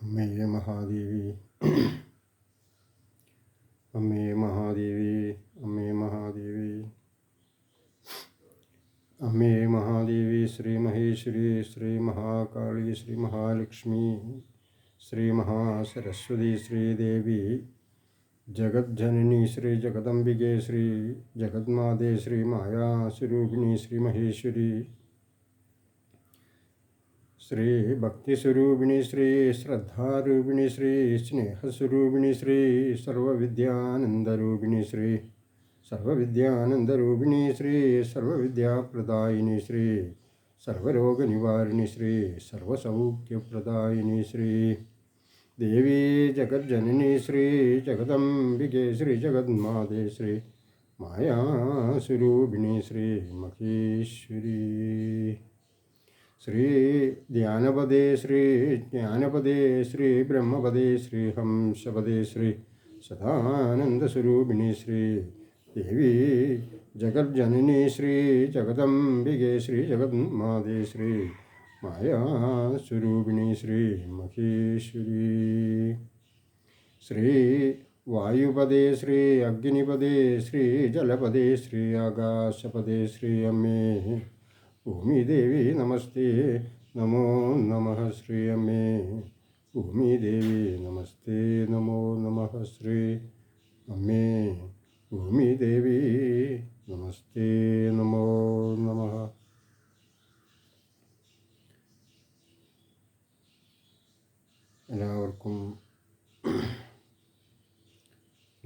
അമ്മേ മഹാദേവി അമ്മേ മഹാദേവി അമ്മേ മഹാദേവി അമ്മേ മഹാദേവി ശ്രീ മഹേശ്വരി ശ്രീ മഹാകാളി ശ്രീ മഹാലക്ഷ്മി ശ്രീ മഹാസരസ്വതി ശ്രീദേവി ജഗജ്ജനനി ശ്രീ ജഗദംബികെ ശ്രീ ജഗന്മാതേ ശ്രീ മായാസ്വരൂപിണി ശ്രീ മഹേശ്വരി ശ്രീ ഭക്തിസ്വരൂപിണി ശ്രീ ശ്രദ്ധാരൂപിണി ശ്രീ സ്നേഹസ്വരൂപിണി ശ്രീ സർവവിദ്യാനന്ദരൂപിണി ശ്രീ സർവവിദ്യാനന്ദരൂപിണി ശ്രീ സർവവിദ്യാപ്രദായിനി ശ്രീ സർവരോഗനിവാരിണി ശ്രീ സർവസൗഖ്യപ്രദായിനി ശ്രീ ദേവി ജഗജ്ജനനി ശ്രീ ജഗദംബികെ ശ്രീ ജഗന്മാതേ ശ്രീ മായാസ്വരൂപിണി ശ്രീ മഹേശ്വരി ശ്രീ ധ്യാനപദേ ശ്രീ ജ്ഞാനപദേ ശ്രീ ബ്രഹ്മപദേ ശ്രീ ഹംസപദേ ശ്രീ സദാനന്ദസ്വരൂപിണി ശ്രീ ദേവി ജഗജ്ജനനി ശ്രീ ജഗദംബികെ ശ്രീ ജഗന്മാതേ ശ്രീ മായാസ്വരൂപിണി ശ്രീ മഹേശ്വരി ശ്രീ വായുപദേ ശ്രീ ഭൂമിദേവി നമസ്തേ. നമോ നമ ശ്രീയമ്മേ. ഭൂമിദേവി നമസ്തേ. നമോ നമ ശ്രീ അമ്മേ. ഭൂമിദേവി നമസ്തേ. നമോ നമ. എല്ലാവർക്കും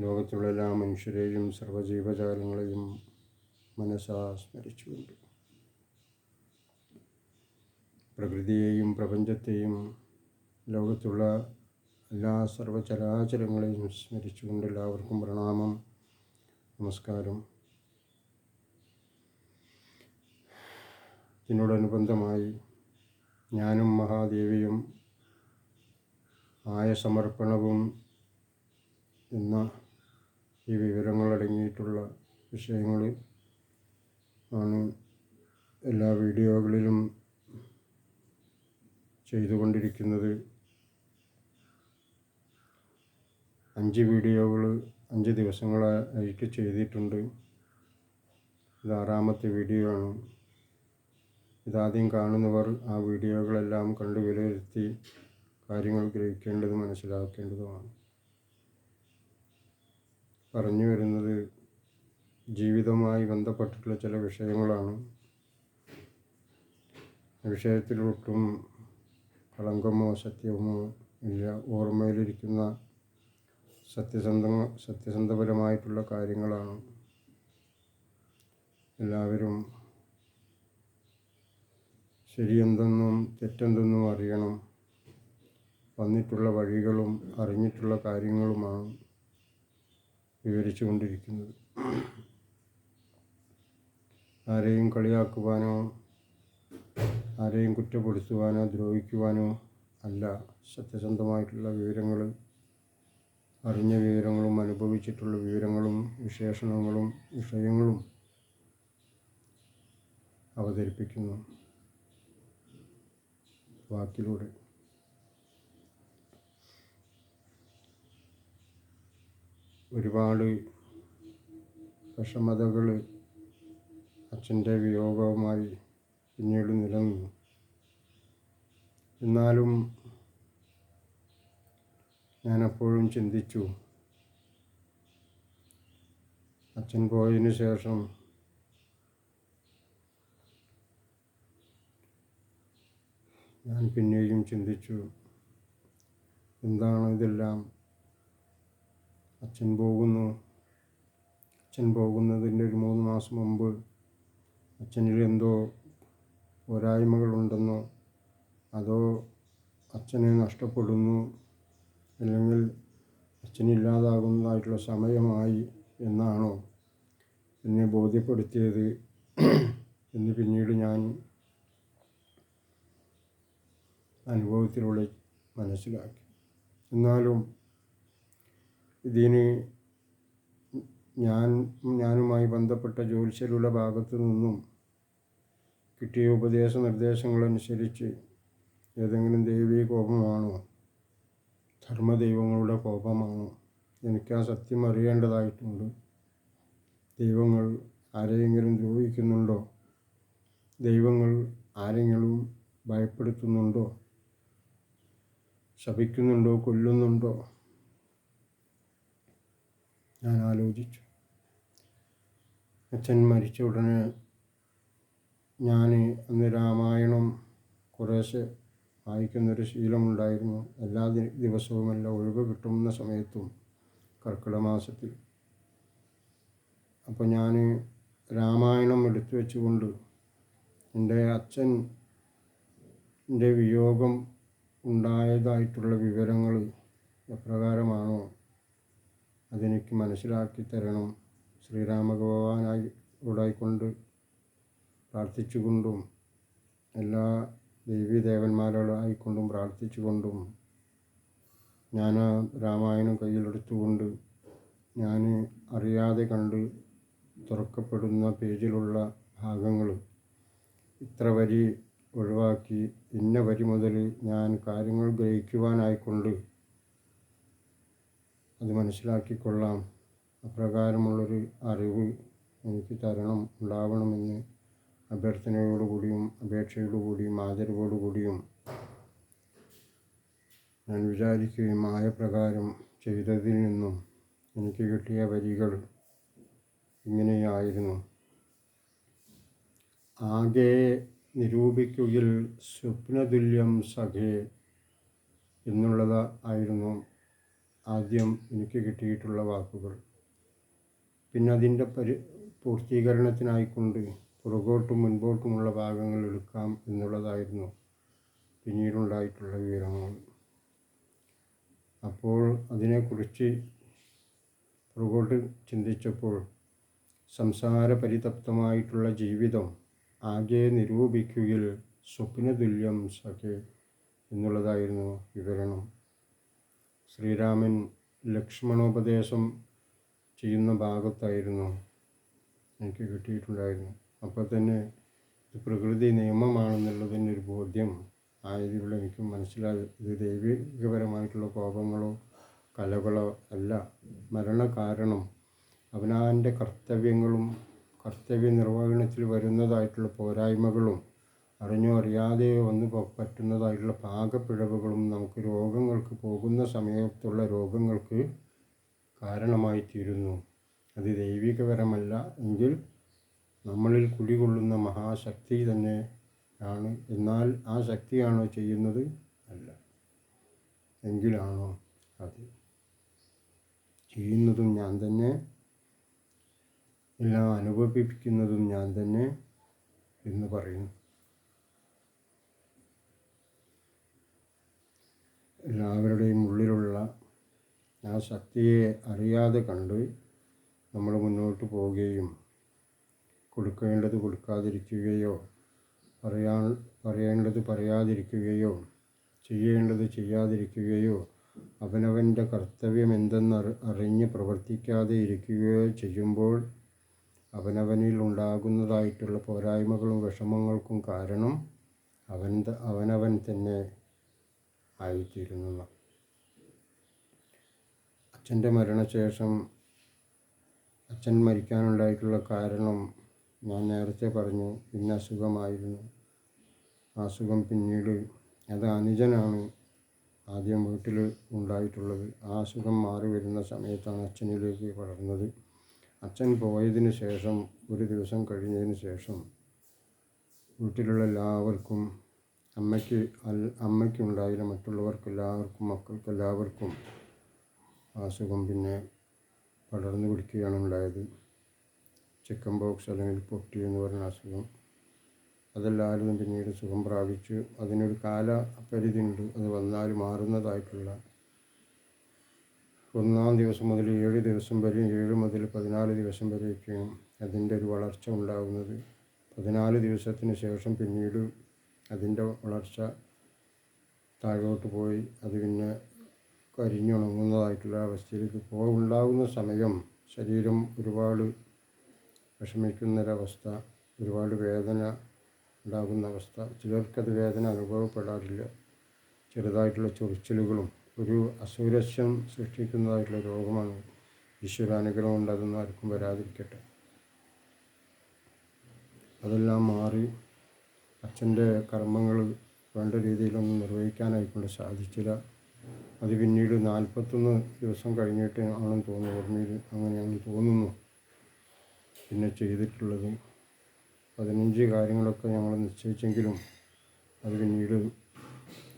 ലോകത്തുള്ള എല്ലാ മനുഷ്യരെയും സർവജീവജാലങ്ങളെയും മനസ്സാ സ്മരിച്ചുകൊണ്ട് പ്രകൃതിയെയും പ്രപഞ്ചത്തെയും ലോകത്തുള്ള എല്ലാ സർവചരാചരങ്ങളെയും സ്മരിച്ചുകൊണ്ട് എല്ലാവർക്കും പ്രണാമം. നമസ്കാരം. ഇതിനോടനുബന്ധമായി ഞാനും മഹാദേവിയും ആയ സമർപ്പണവും എന്ന ഈ വിവരങ്ങളടങ്ങിയിട്ടുള്ള വിഷയങ്ങൾ ആണ് എല്ലാ വീഡിയോകളിലും ചെയ്തുകൊണ്ടിരിക്കുന്നത്. അഞ്ച് വീഡിയോകൾ അഞ്ച് ദിവസങ്ങളായിട്ട് ചെയ്തിട്ടുണ്ട്. ഇത് ആറാമത്തെ വീഡിയോ ആണ് ഇതാദ്യം കാണുന്നവർ ആ വീഡിയോകളെല്ലാം കണ്ടു വിലയിരുത്തി കാര്യങ്ങൾ ഗ്രഹിക്കേണ്ടതും മനസ്സിലാക്കേണ്ടതുമാണ്. പറഞ്ഞു വരുന്നത് ജീവിതവുമായി ബന്ധപ്പെട്ടിട്ടുള്ള ചില വിഷയങ്ങളാണ്. വിഷയത്തിലൊട്ടും കളങ്കമോ സത്യമോ ഇല്ല. ഓർമ്മയിലിരിക്കുന്ന സത്യസന്ധ സത്യസന്ധപരമായിട്ടുള്ള കാര്യങ്ങളാണ് എല്ലാവരും ശരിയെന്തെന്നും തെറ്റെന്തെന്നും അറിയണം. വന്നിട്ടുള്ള വഴികളും അറിഞ്ഞിട്ടുള്ള കാര്യങ്ങളുമാണ് വിവരിച്ചു കൊണ്ടിരിക്കുന്നത് ആരെയും കളിയാക്കുവാനോ ആരെയും കുറ്റപ്പെടുത്തുവാനോ ദ്രോഹിക്കുവാനോ അല്ല. സത്യസന്ധമായിട്ടുള്ള വിവരങ്ങൾ അറിഞ്ഞ വിവരങ്ങളും അനുഭവിച്ചിട്ടുള്ള വിവരങ്ങളും വിശേഷണങ്ങളും വിഷയങ്ങളും അവതരിപ്പിക്കുന്നു. വാക്കിലൂടെ. ഒരുപാട് വിഷമതകൾ അച്ഛന്റെ വിയോഗവുമായി പിന്നീട് നിലനിന്നു. എന്നാലും ഞാനപ്പോഴും ചിന്തിച്ചു. അച്ഛൻ പോയതിനു ശേഷം ഞാൻ പിന്നെയും ചിന്തിച്ചു. എന്താണ് ഇതെല്ലാം? അച്ഛൻ പോകുന്നു. അച്ഛൻ പോകുന്നതിന്റെ ഒരു മൂന്ന് മാസം മുമ്പ് അച്ഛനിൽ എന്തോ പോരായ്മകളുണ്ടെന്നോ അതോ അച്ഛനെ നഷ്ടപ്പെടുന്നു അല്ലെങ്കിൽ അച്ഛനില്ലാതാകുന്നതായിട്ടുള്ള സമയമായി എന്നാണോ എന്നെ ബോധ്യപ്പെടുത്തിയത് എന്ന് പിന്നീട് ഞാൻ അനുഭവത്തിലൂടെ മനസ്സിലാക്കി. എന്നാലും ഇതിന് ഞാൻ ഞാനുമായി ബന്ധപ്പെട്ട ജോലിശലുള്ള ഭാഗത്തു നിന്നും കിട്ടിയ ഉപദേശ നിർദ്ദേശങ്ങളനുസരിച്ച് ഏതെങ്കിലും ദൈവീ കോപമാണോ? ധർമ്മദൈവങ്ങളുടെ കോപമാണോ? എനിക്ക് ആ സത്യം അറിയേണ്ടതായിട്ടുണ്ട്. ദൈവങ്ങൾ ആരെയെങ്കിലും ദ്രോഹിക്കുന്നുണ്ടോ? ദൈവങ്ങൾ ആരെങ്കിലും ഭയപ്പെടുത്തുന്നുണ്ടോ? ശപിക്കുന്നുണ്ടോ? കൊല്ലുന്നുണ്ടോ? ഞാൻ ആലോചിച്ചു. അച്ഛൻ മരിച്ച ഉടനെ ഞാൻ അന്ന് രാമായണം കുറേശ്ശെ വായിക്കുന്നൊരു ശീലമുണ്ടായിരുന്നു. എല്ലാ ദിവസവും ദിവസവുമല്ല ഒഴിവ് കിട്ടുന്ന സമയത്തും കർക്കിടക മാസത്തിൽ അപ്പോൾ ഞാൻ രാമായണം എടുത്തു വെച്ചുകൊണ്ട് എന്റെ അച്ഛൻ എന്റെ വിയോഗം ഉണ്ടായതായിട്ടുള്ള വിവരങ്ങൾ എപ്രകാരമാണോ അതെനിക്ക് മനസ്സിലാക്കി തരണം. ശ്രീരാമഭഗവാനായി ോടായിക്കൊണ്ട് പ്രാർത്ഥിച്ചുകൊണ്ടും എല്ലാ ദേവീദേവന്മാരോടായിക്കൊണ്ടും പ്രാർത്ഥിച്ചുകൊണ്ടും ഞാൻ ആ രാമായണം കയ്യിലെടുത്തുകൊണ്ട് ഞാൻ അറിയാതെ കണ്ട് തുറക്കപ്പെടുന്ന പേജിലുള്ള ഭാഗങ്ങൾ ഇത്ര വരി ഒഴിവാക്കി ഇന്ന വരി മുതൽ ഞാൻ കാര്യങ്ങൾ ഗ്രഹിക്കുവാനായിക്കൊണ്ട് അത് മനസ്സിലാക്കിക്കൊള്ളാം. അപ്രകാരമുള്ളൊരു അറിവ് എനിക്ക് തരണം ഉണ്ടാവണമെന്ന് അഭ്യർത്ഥനയോടുകൂടിയും അപേക്ഷയോടുകൂടിയും ആദരവോടുകൂടിയും ഞാൻ വിചാരിക്കുകയും ആയ പ്രകാരം ചെയ്തതിൽ നിന്നും എനിക്ക് കിട്ടിയ വരികൾ ഇങ്ങനെയായിരുന്നു. ആകെ നിരൂപിക്കുകയിൽ സ്വപ്നതുല്യം സഖേ എന്നുള്ളത് ആയിരുന്നു ആദ്യം എനിക്ക് കിട്ടിയിട്ടുള്ള വാക്കുകൾ. പിന്നെ അതിന്റെ പരി പൂർത്തീകരണത്തിനായിക്കൊണ്ട് പുറകോട്ടും മുൻപോട്ടുമുള്ള ഭാഗങ്ങൾ എടുക്കാം എന്നുള്ളതായിരുന്നു പിന്നീടുണ്ടായിട്ടുള്ള വിവരങ്ങൾ. അപ്പോൾ അതിനെക്കുറിച്ച് പുറകോട്ട് ചിന്തിച്ചപ്പോൾ സംസാര പരിതപ്തമായിട്ടുള്ള ജീവിതം ആകെ നിരൂപിക്കുകയിൽ സ്വപ്നതുല്യം സഖേ എന്നുള്ളതായിരുന്നു വിവരണം. ശ്രീരാമൻ ലക്ഷ്മണോപദേശം ചെയ്യുന്ന ഭാഗത്തായിരുന്നു എനിക്ക് കിട്ടിയിട്ടുണ്ടായിരുന്നു അപ്പോൾ തന്നെ ഇത് പ്രകൃതി നിയമമാണെന്നുള്ളതിന്റെ ഒരു ബോധ്യം ആയതിലൂടെ എനിക്ക് മനസ്സിലായി. ഇത് ദൈവികപരമായിട്ടുള്ള കോപങ്ങളോ കലകളോ അല്ല. മരണകാരണം അവനാന്റെ കർത്തവ്യങ്ങളും കർത്തവ്യ നിർവഹണത്തിൽ വരുന്നതായിട്ടുള്ള പോരായ്മകളും അറിഞ്ഞോ അറിയാതെയോ വന്നു പ- പറ്റുന്നതായിട്ടുള്ള പാകപ്പിഴവുകളും നമുക്ക് രോഗങ്ങൾക്ക് പോകുന്ന സമയത്തുള്ള രോഗങ്ങൾക്ക് കാരണമായി തീരുന്നു അത് ദൈവികപരമല്ല എങ്കിൽ നമ്മളിൽ കുടികൊള്ളുന്ന മഹാശക്തി തന്നെ ആണ്. എന്നാൽ ആ ശക്തിയാണോ ചെയ്യുന്നത്? അല്ല. എങ്കിലാണോ അത്? ചെയ്യുന്നതും ഞാൻ തന്നെ. എല്ലാം അനുഭവിപ്പിക്കുന്നതും ഞാൻ തന്നെ എന്ന് പറയുന്നു. എല്ലാവരുടെയും ഉള്ളിലുള്ള ആ ശക്തിയെ അറിയാതെ കണ്ട് നമ്മൾ മുന്നോട്ട് പോവുകയും കൊടുക്കേണ്ടത് കൊടുക്കാതിരിക്കുകയോ പറയാൻ പറയേണ്ടത് പറയാതിരിക്കുകയോ ചെയ്യേണ്ടത് ചെയ്യാതിരിക്കുകയോ അവനവന്റെ കർത്തവ്യം എന്തെന്ന് അറിഞ്ഞ് പ്രവർത്തിക്കാതെ ഇരിക്കുകയോ ചെയ്യുമ്പോൾ അവനവനിൽ ഉണ്ടാകുന്നതായിട്ടുള്ള പോരായ്മകളും വിഷമങ്ങൾക്കും കാരണം അവൻ അവനവൻ തന്നെ ആയിത്തീരുന്നു. അച്ഛന്റെ മരണശേഷം അച്ഛൻ മരിക്കാനുണ്ടായിട്ടുള്ള കാരണം ഞാൻ നേരത്തെ പറഞ്ഞു ഇന്ന അസുഖമായിരുന്നു. ആ അസുഖം പിന്നീട് അത് അനുജനാണ് ആദ്യം വീട്ടിൽ ഉണ്ടായിട്ടുള്ളത്. ആ അസുഖം മാറി വരുന്ന സമയത്താണ് അച്ഛനിലേക്ക് പടർന്നത് അച്ഛൻ പോയതിന് ശേഷം ഒരു ദിവസം കഴിഞ്ഞതിന് ശേഷം വീട്ടിലുള്ള എല്ലാവർക്കും അമ്മയ്ക്ക് അമ്മയ്ക്കുണ്ടായില്ല മറ്റുള്ളവർക്ക് എല്ലാവർക്കും മക്കൾക്ക് എല്ലാവർക്കും അസുഖം പിന്നെ പടർന്നു പിടിക്കുകയാണ് ഉണ്ടായത്. ചിക്കൻ ബോക്സ് അല്ലെങ്കിൽ പൊട്ടി എന്ന് പറയുന്ന അസുഖം. അതെല്ലാവരും പിന്നീട് സുഖം പ്രാപിച്ചു. അതിനൊരു കാല പരിധി ഉണ്ട് അത് വന്നാൽ മാറുന്നതായിട്ടുള്ള ഒന്നാം ദിവസം മുതൽ ഏഴ് ദിവസം വരെ ഏഴ് മുതൽ പതിനാല് ദിവസം വരെയൊക്കെയാണ് അതിന്റെ ഒരു വളർച്ച ഉണ്ടാകുന്നത്. പതിനാല് ദിവസത്തിന് ശേഷം പിന്നീട് അതിന്റെ വളർച്ച താഴോട്ട് പോയി. അത് പിന്നെ കരിഞ്ഞുണങ്ങുന്നതായിട്ടുള്ള അവസ്ഥയിലേക്ക് പോകുന്ന സമയം ശരീരം ഒരുപാട് വിഷമിക്കുന്നൊരവസ്ഥ ഒരുപാട് വേദന ഉണ്ടാകുന്ന അവസ്ഥ. ചിലർക്കത് വേദന അനുഭവപ്പെടാറില്ല. ചെറുതായിട്ടുള്ള ചൊറിച്ചിലുകളും ഒരു അസൗരസ്യം സൃഷ്ടിക്കുന്നതായിട്ടുള്ള രോഗമാണ്. ഈശ്വരാനുഗ്രഹം കൊണ്ട് അതൊന്നും ആർക്കും വരാതിരിക്കട്ടെ. അതെല്ലാം മാറി അച്ഛന്റെ കർമ്മങ്ങൾ വേണ്ട രീതിയിലൊന്നും നിർവഹിക്കാനായിക്കൊണ്ട് സാധിച്ചില്ല. അത് പിന്നീട് നാൽപ്പത്തൊന്ന് ദിവസം കഴിഞ്ഞിട്ട് ആണെന്ന് തോന്നുന്നു ഓർമ്മയിൽ അങ്ങനെയാണെന്ന് തോന്നുന്നു. പിന്നെ ചെയ്തിട്ടുള്ളതും പതിനഞ്ച് കാര്യങ്ങളൊക്കെ ഞങ്ങൾ നിശ്ചയിച്ചെങ്കിലും അത് പിന്നീട്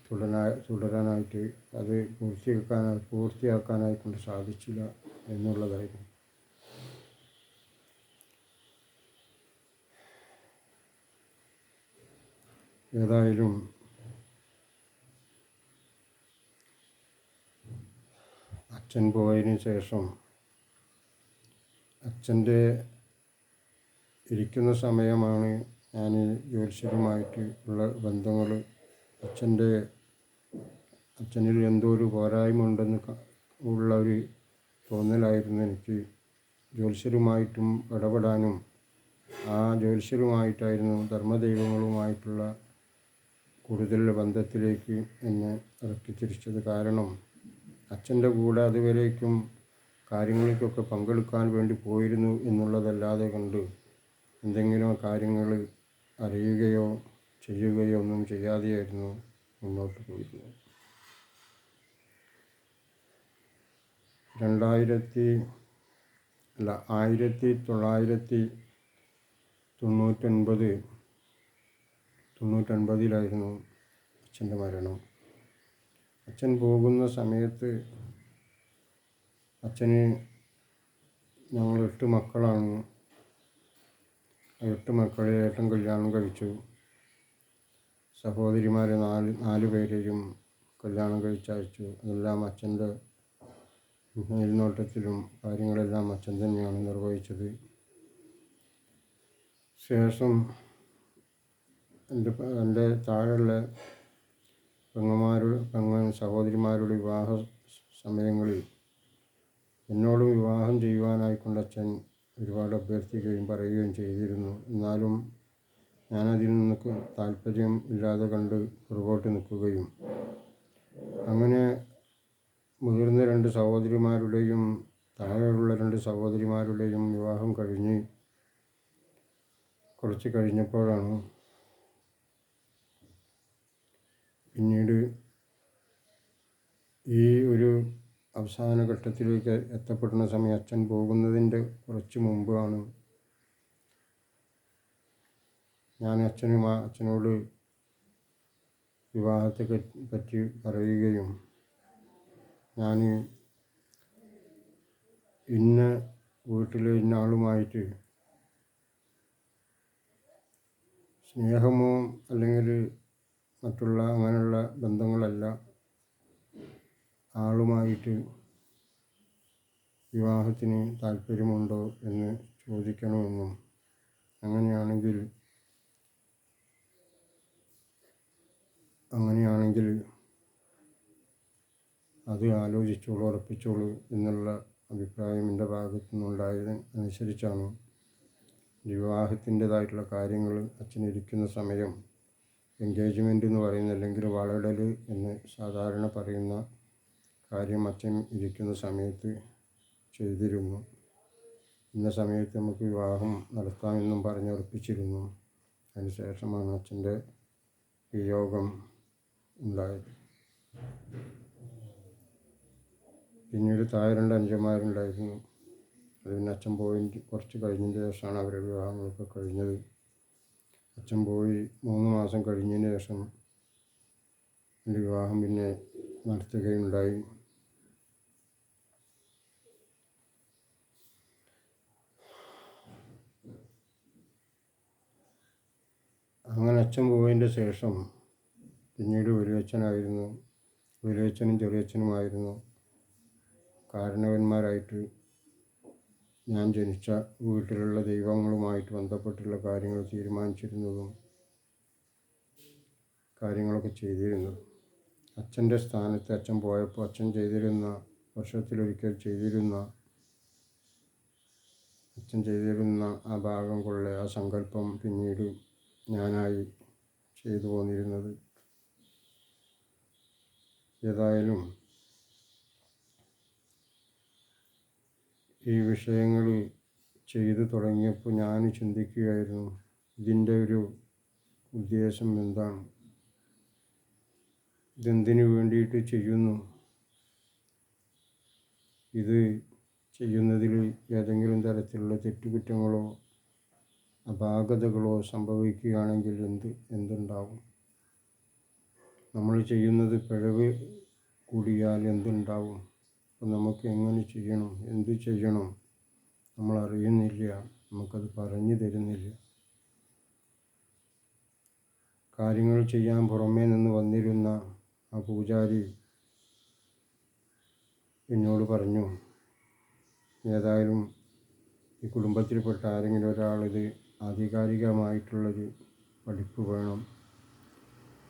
തുടരാ തുടരാനായിട്ട് അത് പൂർത്തിയാക്കാനായി പൂർത്തിയാക്കാനായിക്കൊണ്ട് സാധിച്ചില്ല എന്നുള്ളതായിരുന്നു. ഏതായാലും അച്ഛൻ പോയതിന് ശേഷം അച്ഛന്റെ ഇരിക്കുന്ന സമയമാണ് ഞാൻ ജ്യോത്സ്യരുമായിട്ട് ഉള്ള ബന്ധങ്ങൾ അച്ഛന്റെ അച്ഛനിൽ എന്തോ ഒരു പോരായ്മ ഉണ്ടെന്ന് ഉള്ള ഒരു തോന്നലായിരുന്നു എനിക്ക്. ജ്യോത്സ്യരുമായിട്ടും ഇടപെടാനും ആ ജ്യോത്സ്യരുമായിട്ടായിരുന്നു ധർമ്മദൈവങ്ങളുമായിട്ടുള്ള കൂടുതൽ ബന്ധത്തിലേക്ക് എന്നെ ഇറക്കിത്തിരിച്ചത്. കാരണം അച്ഛന്റെ കൂടെ അതുവരേക്കും കാര്യങ്ങൾക്കൊക്കെ പങ്കെടുക്കാൻ വേണ്ടി പോയിരുന്നു എന്നുള്ളതല്ലാതെ കണ്ട് എന്തെങ്കിലും കാര്യങ്ങൾ അറിയുകയോ ചെയ്യുകയോ ഒന്നും ചെയ്യാതെയായിരുന്നു മുന്നോട്ട് പോയിരുന്നത്. രണ്ടായിരത്തി അല്ല ആയിരത്തി തൊള്ളായിരത്തി തൊണ്ണൂറ്റൊൻപത് തൊണ്ണൂറ്റൊൻപതിലായിരുന്നു അച്ഛന്റെ മരണം. അച്ഛൻ പോകുന്ന സമയത്ത് അച്ഛന് ഞങ്ങൾ എട്ട് മക്കളാണ്. എട്ട് മക്കളെ ഏട്ടൻ കല്യാണം കഴിച്ചു. സഹോദരിമാരെ നാല് നാല് പേരെയും കല്യാണം കഴിച്ചയച്ചു. അതെല്ലാം അച്ഛന്റെ മേൽനോട്ടത്തിലും കാര്യങ്ങളെല്ലാം അച്ഛൻ തന്നെയാണ് നിർവഹിച്ചത്. ശേഷം എന്റെ എന്റെ താഴെയുള്ള പെങ്ങന്മാരുടെ പെങ്ങൻ സഹോദരിമാരുടെ വിവാഹ സമയങ്ങളിൽ എന്നോടും വിവാഹം ചെയ്യുവാനായിക്കൊണ്ട് അച്ഛൻ ഒരുപാട് അഭ്യർത്ഥിക്കുകയും പറയുകയും ചെയ്തിരുന്നു. എന്നാലും ഞാനതിൽ നിന്നൊക്കെ താല്പര്യം ഇല്ലാതെ കണ്ട് പുറകോട്ട് നിൽക്കുകയും അങ്ങനെ മുതിർന്ന രണ്ട് സഹോദരിമാരുടെയും താഴെയുള്ള രണ്ട് സഹോദരിമാരുടെയും വിവാഹം കഴിഞ്ഞ് കുറച്ച് കഴിഞ്ഞപ്പോഴാണ് പിന്നീട് ഈ ഒരു അവസാന ഘട്ടത്തിലേക്ക് എത്തപ്പെടുന്ന സമയം അച്ഛൻ പോകുന്നതിന്റെ കുറച്ച് മുമ്പാണ്. ഞാൻ അച്ഛനും അച്ഛനോട് വിവാഹത്തെ പറ്റി പറയുകയും ഞാൻ ഇന്ന വീട്ടിലെ ഇന്നാളുമായിട്ട് സ്നേഹമോ അല്ലെങ്കിൽ മറ്റുള്ള അങ്ങനെയുള്ള ബന്ധങ്ങളല്ല ആളുമായിട്ട് വിവാഹത്തിന് താല്പര്യമുണ്ടോ എന്ന് ചോദിക്കണമെന്നും അങ്ങനെയാണെങ്കിൽ അങ്ങനെയാണെങ്കിൽ അത് ആലോചിച്ചോളൂ ഉറപ്പിച്ചോളൂ എന്നുള്ള അഭിപ്രായം എന്റെ ഭാഗത്തു നിന്നുണ്ടായത് അനുസരിച്ചാണ് വിവാഹത്തിന്റെതായിട്ടുള്ള കാര്യങ്ങൾ അച്ഛനിരിക്കുന്ന സമയം എൻഗേജ്മെന്റ് എന്ന് പറയുന്ന അല്ലെങ്കിൽ വളടൽ എന്ന് സാധാരണ പറയുന്ന കാര്യം അച്ഛൻ ഇരിക്കുന്ന സമയത്ത് ചെയ്തിരുന്നു. ഇന്ന സമയത്ത് നമുക്ക് വിവാഹം നടത്താമെന്നും പറഞ്ഞ് ഉറപ്പിച്ചിരുന്നു. അതിനുശേഷമാണ് അച്ഛന്റെ വിയോഗം ഉണ്ടായത്. പിന്നീട് താഴെ രണ്ട് അനുജന്മാരുണ്ടായിരുന്നു. അത് പിന്നെ അച്ഛൻ പോയി കുറച്ച് കഴിഞ്ഞതിന് ശേഷമാണ് അവരുടെ വിവാഹങ്ങളൊക്കെ കഴിഞ്ഞത്. അച്ഛൻ പോയി മൂന്ന് മാസം കഴിഞ്ഞതിന് ശേഷം എന്റെ വിവാഹം പിന്നെ നടത്തുകയുണ്ടായി അങ്ങനെ അച്ഛൻ പോയതിന്റെ ശേഷം പിന്നീട് വലിയച്ഛനായിരുന്നു. വലിയച്ഛനും ചെറിയച്ഛനുമായിരുന്നു. കാരണവന്മാരായിട്ട് ഞാൻ ജനിച്ച വീട്ടിലുള്ള ദൈവങ്ങളുമായിട്ട് ബന്ധപ്പെട്ടുള്ള കാര്യങ്ങൾ തീരുമാനിച്ചിരുന്നതും കാര്യങ്ങളൊക്കെ ചെയ്തിരുന്നത് അച്ഛന്റെ സ്ഥാനത്ത് അച്ഛൻ പോയപ്പോൾ അച്ഛൻ ചെയ്തിരുന്ന വർഷത്തിലൊരിക്കൽ ചെയ്തിരുന്ന അച്ഛൻ ചെയ്തിരുന്ന ആ ഭാഗം കൊള്ള ആ സങ്കല്പം പിന്നീട് ഞാനായി ചെയ്തു പോന്നിരുന്നത്. ഏതായാലും ഈ വിഷയങ്ങൾ ചെയ്തു തുടങ്ങിയപ്പോൾ ഞാൻ ചിന്തിക്കുകയായിരുന്നു ഇതിന്റെ ഒരു ഉദ്ദേശം എന്താണ്? ഇതെന്തിനു വേണ്ടിയിട്ട് ചെയ്യുന്നു? ഇത് ചെയ്യുന്നതിൽ ഏതെങ്കിലും തരത്തിലുള്ള തെറ്റുകുറ്റങ്ങളോ അപാകതകളോ സംഭവിക്കുകയാണെങ്കിൽ എന്ത് എന്തുണ്ടാവും? നമ്മൾ ചെയ്യുന്നത് പിഴവ് കൂടിയാൽ എന്തുണ്ടാവും? അപ്പം നമുക്ക് എങ്ങനെ ചെയ്യണം? എന്ത് ചെയ്യണം? നമ്മൾ അറിയുന്നില്ല. നമുക്കത് പറഞ്ഞു തരുന്നില്ല. കാര്യങ്ങൾ ചെയ്യാൻ പുറമേ നിന്ന് വന്നിരുന്ന ആ പൂജാരി എന്നോട് പറഞ്ഞു ഏതായാലും ഈ കുടുംബത്തിൽപ്പെട്ട ആരെങ്കിലും ഒരാളിത് ആധികാരികമായിട്ടുള്ളൊരു പഠിപ്പ് വേണം.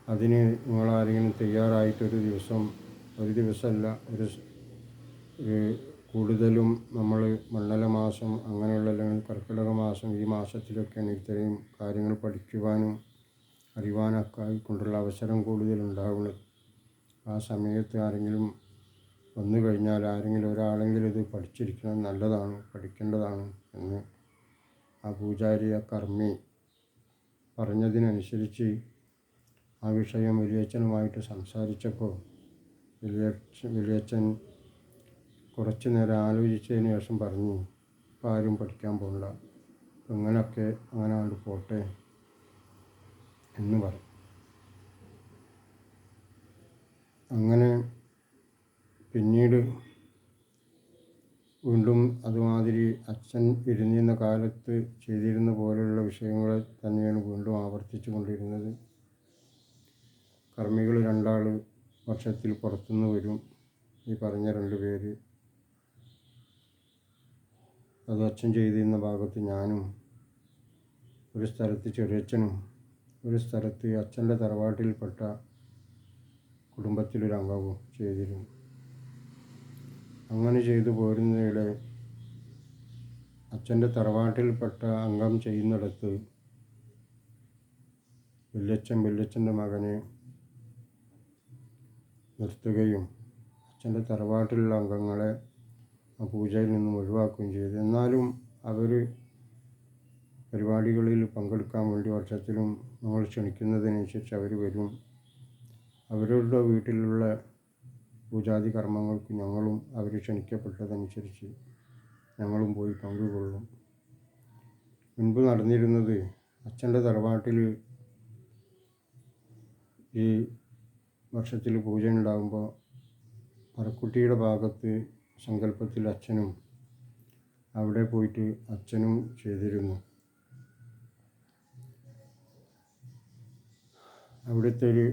അതിന് നിങ്ങളാരെങ്കിലും തയ്യാറായിട്ടൊരു ദിവസം ഒരു ദിവസമല്ല ഒരു കൂടുതലും നമ്മൾ മണ്ഡല മാസം അങ്ങനെയുള്ള അല്ലെങ്കിൽ കർക്കിടക മാസം ഈ മാസത്തിലൊക്കെയാണ് ഇത്രയും കാര്യങ്ങൾ പഠിക്കുവാനും അറിയുവാനൊക്കെ ആയിക്കൊണ്ടുള്ള അവസരം കൂടുതൽ ഉണ്ടാവുന്നത് ആ സമയത്ത് ആരെങ്കിലും വന്നു കഴിഞ്ഞാൽ ആരെങ്കിലും ഒരാളെങ്കിലും ഇത് പഠിച്ചിരിക്കണം നല്ലതാണ് പഠിക്കേണ്ടതാണ് എന്ന് ആ കർമ്മി പറഞ്ഞതിനനുസരിച്ച് ആ വിഷയം വലിയച്ഛനുമായിട്ട് സംസാരിച്ചപ്പോൾ വലിയച്ഛൻ വലിയച്ഛൻ കുറച്ചു നേരം ആലോചിച്ചതിന് ശേഷം പറഞ്ഞു ഇപ്പം ആരും പഠിക്കാൻ പോകണ്ട ഇങ്ങനെയൊക്കെ അങ്ങനെ അങ്ങോട്ട് പോട്ടെ എന്ന് പറഞ്ഞു. അങ്ങനെ പിന്നീട് വീണ്ടും അതുമാതിരി അച്ഛൻ ഇരുന്നിരുന്ന കാലത്ത് ചെയ്തിരുന്ന പോലെയുള്ള വിഷയങ്ങൾ തന്നെയാണ് വീണ്ടും ആവർത്തിച്ചു കൊണ്ടിരുന്നത്. കർമ്മികൾ രണ്ടാൾ വർഷത്തിൽ പുറത്തുനിന്ന് വരും ഈ പറഞ്ഞ രണ്ട് പേര്. അത് അച്ഛൻ ചെയ്തിരുന്ന ഭാഗത്ത് ഞാനും ഒരു സ്ഥലത്ത് ചെറിയച്ഛനും ഒരു സ്ഥലത്ത് അച്ഛന്റെ തറവാട്ടിൽപ്പെട്ട കുടുംബത്തിലൊരംഗവും ചെയ്തിരുന്നു. അങ്ങനെ ചെയ്തു പോരുന്നതിടെ അച്ഛന്റെ തറവാട്ടിൽപ്പെട്ട അംഗം ചെയ്യുന്നിടത്ത് വല്യച്ഛൻ വല്യച്ഛന്റെ മകനെ നിർത്തുകയും അച്ഛന്റെ തറവാട്ടിലുള്ള അംഗങ്ങളെ ആ പൂജയിൽ നിന്നും ഒഴിവാക്കുകയും ചെയ്തു. എന്നാലും അവർ പരിപാടികളിൽ പങ്കെടുക്കാൻ വേണ്ടി വർഷത്തിലും നമ്മൾ ക്ഷണിക്കുന്നതിനനുസരിച്ച് അവർ വരും. അവരുടെ വീട്ടിലുള്ള പൂജാതി കർമ്മങ്ങൾക്ക് ഞങ്ങളും അവർ ക്ഷണിക്കപ്പെട്ടതനുസരിച്ച് ഞങ്ങളും പോയി പങ്കുകൊള്ളും. മുൻപ് നടന്നിരുന്നത് അച്ഛന്റെ തറവാട്ടിൽ ഈ വർഷത്തിൽ പൂജ ഉണ്ടാകുമ്പോൾ പറക്കുട്ടിയുടെ ഭാഗത്ത് സങ്കല്പത്തിൽ അച്ഛനും അവിടെ പോയിട്ട് അച്ഛനും ചെയ്തിരുന്നു. അവിടുത്തെ ഒരു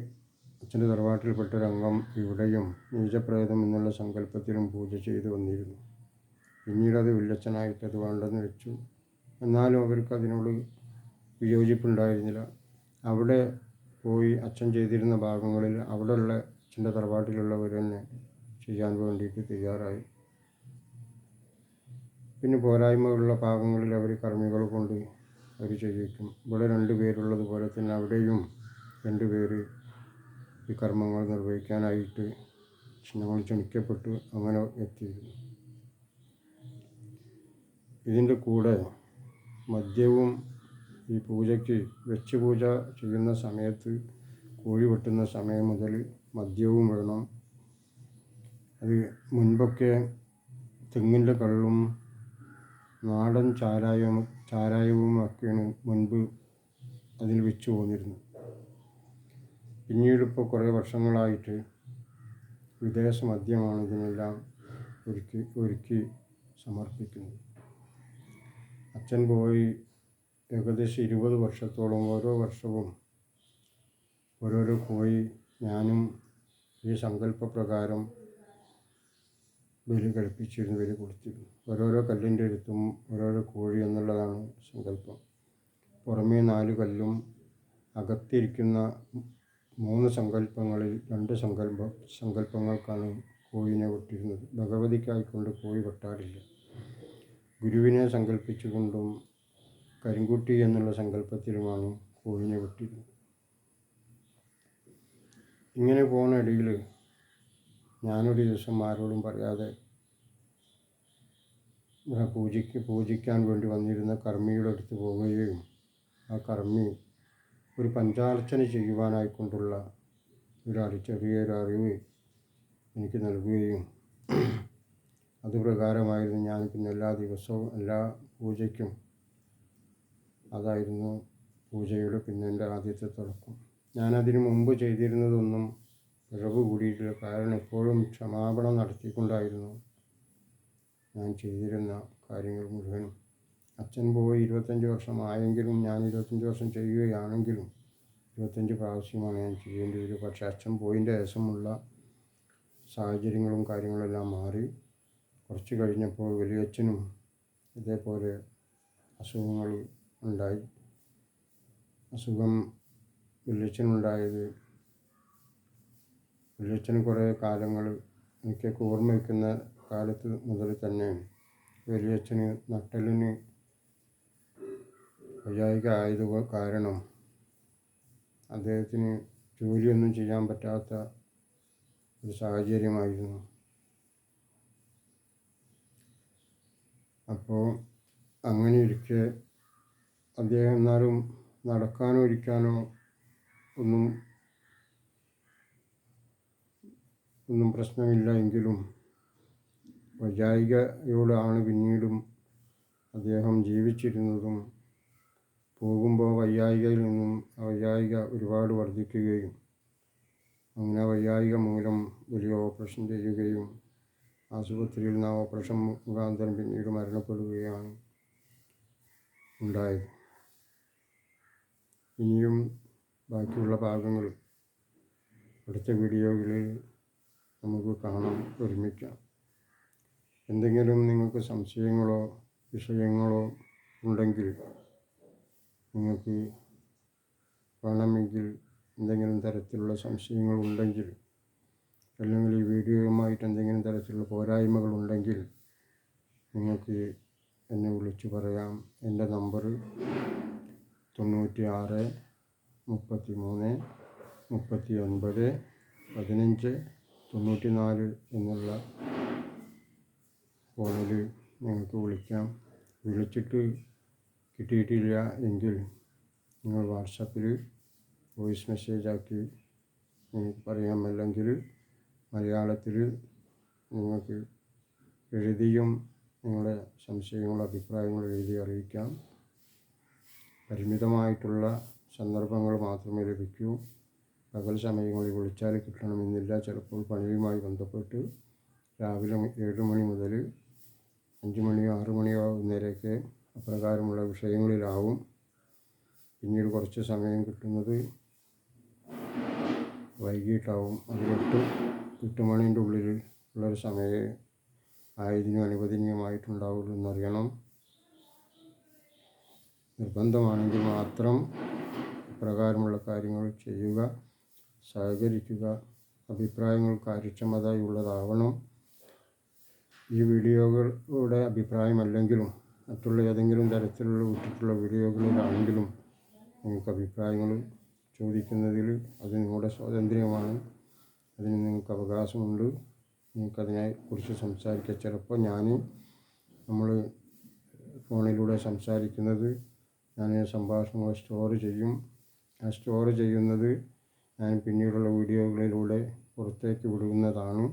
അച്ഛന്റെ തറവാട്ടിൽപ്പെട്ട ഒരു അംഗം ഇവിടെയും നീചപ്രേതം എന്നുള്ള സങ്കല്പത്തിലും പൂജ ചെയ്തു വന്നിരുന്നു. പിന്നീട് അത് വില്ലച്ചനായിട്ട് അത് വേണ്ടെന്ന് വെച്ചു. എന്നാലും അവർക്ക് അതിനോട് വിയോജിപ്പുണ്ടായിരുന്നില്ല. അവിടെ പോയി അച്ഛൻ ചെയ്തിരുന്ന ഭാഗങ്ങളിൽ അവിടെയുള്ള അച്ഛന്റെ തറവാട്ടിലുള്ളവർ തന്നെ ചെയ്യാൻ വേണ്ടിയിട്ട് തയ്യാറായി. പിന്നെ പോരായ്മകളുള്ള ഭാഗങ്ങളിൽ അവർ കർമ്മികൾ കൊണ്ട് അവർ ചെയ്യിക്കും ഇവിടെ രണ്ട് പേരുള്ളതുപോലെ തന്നെ അവിടെയും രണ്ട് പേര് ഈ കർമ്മങ്ങൾ നിർവഹിക്കാനായിട്ട് ഞങ്ങൾ ക്ഷണിക്കപ്പെട്ടു അങ്ങനെ എത്തിയിരുന്നു. ഇതിന്റെ കൂടെ മദ്യവും ഈ പൂജയ്ക്ക് വെച്ച് പൂജ ചെയ്യുന്ന സമയത്ത് കോഴി വെട്ടുന്ന സമയം മുതൽ മദ്യവും വേണം. അത് മുൻപൊക്കെ തെങ്ങിന്റെ കള്ളും നാടൻ ചാരായവും ചാരായവും ഒക്കെയാണ് മുൻപ് അതിൽ വെച്ച് പോന്നിരുന്നത്. പിന്നീട് ഇപ്പോൾ കുറേ വർഷങ്ങളായിട്ട് വിദേശ മദ്യമാണ് ഇതിനെല്ലാം ഒരുക്കി ഒരുക്കി സമർപ്പിക്കുന്നത്. അച്ഛൻ പോയി ഏകദേശം ഇരുപത് വർഷത്തോളം ഓരോ വർഷവും ഓരോരോ പോയി ഞാനും ഈ സങ്കല്പപ്രകാരം ബലി കഴിപ്പിച്ചിരുന്നു ബലി കൊടുത്തിരുന്നു. ഓരോരോ കല്ലിന്റെ അടുത്തും ഓരോരോ കോഴി എന്നുള്ളതാണ് സങ്കല്പം. പുറമേ നാല് കല്ലും അകത്തിരിക്കുന്ന മൂന്ന് സങ്കല്പങ്ങളിൽ രണ്ട് സങ്കല്പ സങ്കല്പങ്ങൾക്കാണ് കോഴിനെ വെട്ടിയിരുന്നത് ഭഗവതിക്കായിക്കൊണ്ട് കോഴി വെട്ടാറില്ല ഗുരുവിനെ സങ്കല്പിച്ചുകൊണ്ടും കരിങ്കുട്ടി എന്നുള്ള സങ്കല്പത്തിലുമാണ് കോഴിനെ വിട്ടിരുന്നത് ഇങ്ങനെ പോകുന്ന ഇടയിൽ ഞാനൊരു ദിവസം ആരോടും പറയാതെ പൂജയ്ക്ക് പൂജിക്കാൻ വേണ്ടി വന്നിരുന്ന കർമ്മിയുടെ അടുത്ത് പോവുകയും ആ കർമ്മി ഒരു പഞ്ചാർച്ചന ചെയ്യുവാനായിക്കൊണ്ടുള്ള ഒരു ചെറിയൊരു അറിവ് എനിക്ക് നൽകുകയും അതുപ്രകാരമായിരുന്നു ഞാൻ പിന്നെ എല്ലാ ദിവസവും എല്ലാ പൂജയ്ക്കും അതായിരുന്നു പൂജയുടെ പിന്നെ എന്റെ ആദ്യത്തെ തുടക്കം. ഞാനതിനു മുമ്പ് ചെയ്തിരുന്നതൊന്നും പിഴവ് കൂടിയിട്ടില്ല കാരണം എപ്പോഴും ക്ഷമാപണം നടത്തിക്കൊണ്ടായിരുന്നു ഞാൻ ചെയ്തിരുന്ന കാര്യങ്ങൾ മുഴുവനും. അച്ഛൻ പോയി ഇരുപത്തഞ്ച് വർഷമായെങ്കിലും ഞാൻ ഇരുപത്തഞ്ച് വർഷം ചെയ്യുകയാണെങ്കിലും ഇരുപത്തഞ്ച് പ്രാവശ്യമാണ് ഞാൻ ചെയ്യേണ്ടി വരും പക്ഷേ അച്ഛൻ പോയിന്റെ ശേഷമുള്ള സാഹചര്യങ്ങളും കാര്യങ്ങളെല്ലാം മാറി. കുറച്ച് കഴിഞ്ഞപ്പോൾ വലിയച്ഛനും ഇതേപോലെ അസുഖങ്ങൾ ഉണ്ടായി. അസുഖം വലിയച്ഛനുണ്ടായത് വലിയച്ഛന് കുറേ കാലങ്ങൾ എനിക്കൊക്കെ ഓർമ്മ വയ്ക്കുന്ന കാലത്ത് മുതൽ തന്നെ വലിയച്ഛന് നട്ടലിന് വൈകാരിക ആയത് കാരണം അദ്ദേഹത്തിന് ജോലിയൊന്നും ചെയ്യാൻ പറ്റാത്ത ഒരു സാഹചര്യമായിരുന്നു. അപ്പോൾ അങ്ങനെ ഇരിക്കെ അദ്ദേഹം എന്നാലും നടക്കാനോ ഇരിക്കാനോ ഒന്നും ഒന്നും പ്രശ്നമില്ല എങ്കിലും വൈകാരികയോടാണ് പിന്നീടും അദ്ദേഹം ജീവിച്ചിരുന്നതും പോകുമ്പോൾ വൈയായികയിൽ നിന്നും വൈയായിക ഒരുപാട് വർദ്ധിക്കുകയും അങ്ങനെ വൈയായിക മൂലം വലിയ ഓപ്പറേഷൻ ചെയ്യുകയും ആശുപത്രിയിൽ നിന്ന് ആ ഓപ്പറേഷൻ മുഖാന്തരം പിന്നീട് മരണപ്പെടുകയാണ് ഉണ്ടായത്. ഇനിയും ബാക്കിയുള്ള ഭാഗങ്ങൾ അടുത്ത വീഡിയോകളിൽ നമുക്ക് കാണാം ഒരുമിക്കാം. എന്തെങ്കിലും നിങ്ങൾക്ക് സംശയങ്ങളോ വിഷയങ്ങളോ ഉണ്ടെങ്കിൽ നിങ്ങൾക്ക് വേണമെങ്കിൽ എന്തെങ്കിലും തരത്തിലുള്ള സംശയങ്ങൾ ഉണ്ടെങ്കിൽ അല്ലെങ്കിൽ ഈ വീഡിയോയുമായിട്ട് എന്തെങ്കിലും തരത്തിലുള്ള പോരായ്മകൾ ഉണ്ടെങ്കിൽ നിങ്ങൾക്ക് എന്നെ വിളിച്ചു പറയാം. എന്റെ നമ്പർ തൊണ്ണൂറ്റി ആറ് മുപ്പത്തി മൂന്ന് മുപ്പത്തി ഒൻപത് പതിനഞ്ച് തൊണ്ണൂറ്റി നാല് എന്നുള്ള ഫോണിൽ നിങ്ങൾക്ക് വിളിക്കാം. വിളിച്ചിട്ട് കിട്ടിയിട്ടില്ല എങ്കിൽ നിങ്ങൾ വാട്സപ്പിൽ വോയിസ് മെസ്സേജ് ആക്കി നിങ്ങൾക്ക് പറയാമല്ലെങ്കിൽ മലയാളത്തിൽ നിങ്ങൾക്ക് എഴുതിയും നിങ്ങളുടെ സംശയങ്ങളും അഭിപ്രായങ്ങളും എഴുതി അറിയിക്കാം. പരിമിതമായിട്ടുള്ള സന്ദർഭങ്ങൾ മാത്രമേ ലഭിക്കൂ. പകൽ സമയങ്ങളിൽ വിളിച്ചാൽ കിട്ടണമെന്നില്ല. ചിലപ്പോൾ പണിയുമായി ബന്ധപ്പെട്ട് രാവിലെ ഏഴ് മണി മുതൽ അഞ്ച് മണിയോ ആറ് മണിയോ ആകുന്നവരെയൊക്കെ അപ്രകാരമുള്ള വിഷയങ്ങളിലാവും. പിന്നീട് കുറച്ച് സമയം കിട്ടുന്നത് വൈകിട്ടാവും. അത് എട്ട് മണീന്റെ ഉള്ളിൽ ഉള്ളൊരു സമയം ആയതിനും അനുവദനീയമായിട്ടുണ്ടാവുള്ളൂ എന്നറിയണം. നിർബന്ധമാണെങ്കിൽ മാത്രം പ്രകാരമുള്ള കാര്യങ്ങൾ ചെയ്യുക സഹകരിക്കുക അഭിപ്രായങ്ങൾ കാര്യക്ഷമതയുള്ളതാവണം. ഈ വീഡിയോകളുടെ അഭിപ്രായമല്ലെങ്കിലും മറ്റുള്ള ഏതെങ്കിലും തരത്തിലുള്ള വിട്ടിട്ടുള്ള വീഡിയോകളിലാണെങ്കിലും നിങ്ങൾക്ക് അഭിപ്രായങ്ങൾ ചോദിക്കുന്നതിൽ അത് നിങ്ങളുടെ സ്വാതന്ത്ര്യമാണ്. അതിന് നിങ്ങൾക്ക് അവകാശമുണ്ട്. നിങ്ങൾക്കതിനെ കുറിച്ച് സംസാരിക്കാം ചിലപ്പോൾ ഞാൻ നമ്മൾ ഫോണിലൂടെ സംസാരിക്കുന്നത് ഞാൻ സംഭാഷണങ്ങൾ സ്റ്റോർ ചെയ്യും. ആ സ്റ്റോർ ചെയ്യുന്നത് ഞാൻ പിന്നീടുള്ള വീഡിയോകളിലൂടെ പുറത്തേക്ക് വിടുന്നതാണ്.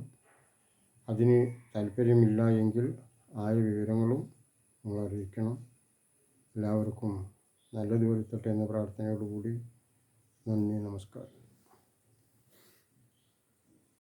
അതിന് താല്പര്യമില്ല എങ്കിൽ ആയ വിവരങ്ങളും നിങ്ങൾ അറിയിക്കണം എല്ലാവർക്കും നല്ലത് വരുത്തട്ടെ എന്ന പ്രാർത്ഥനയോടുകൂടി നന്ദി നമസ്കാരം.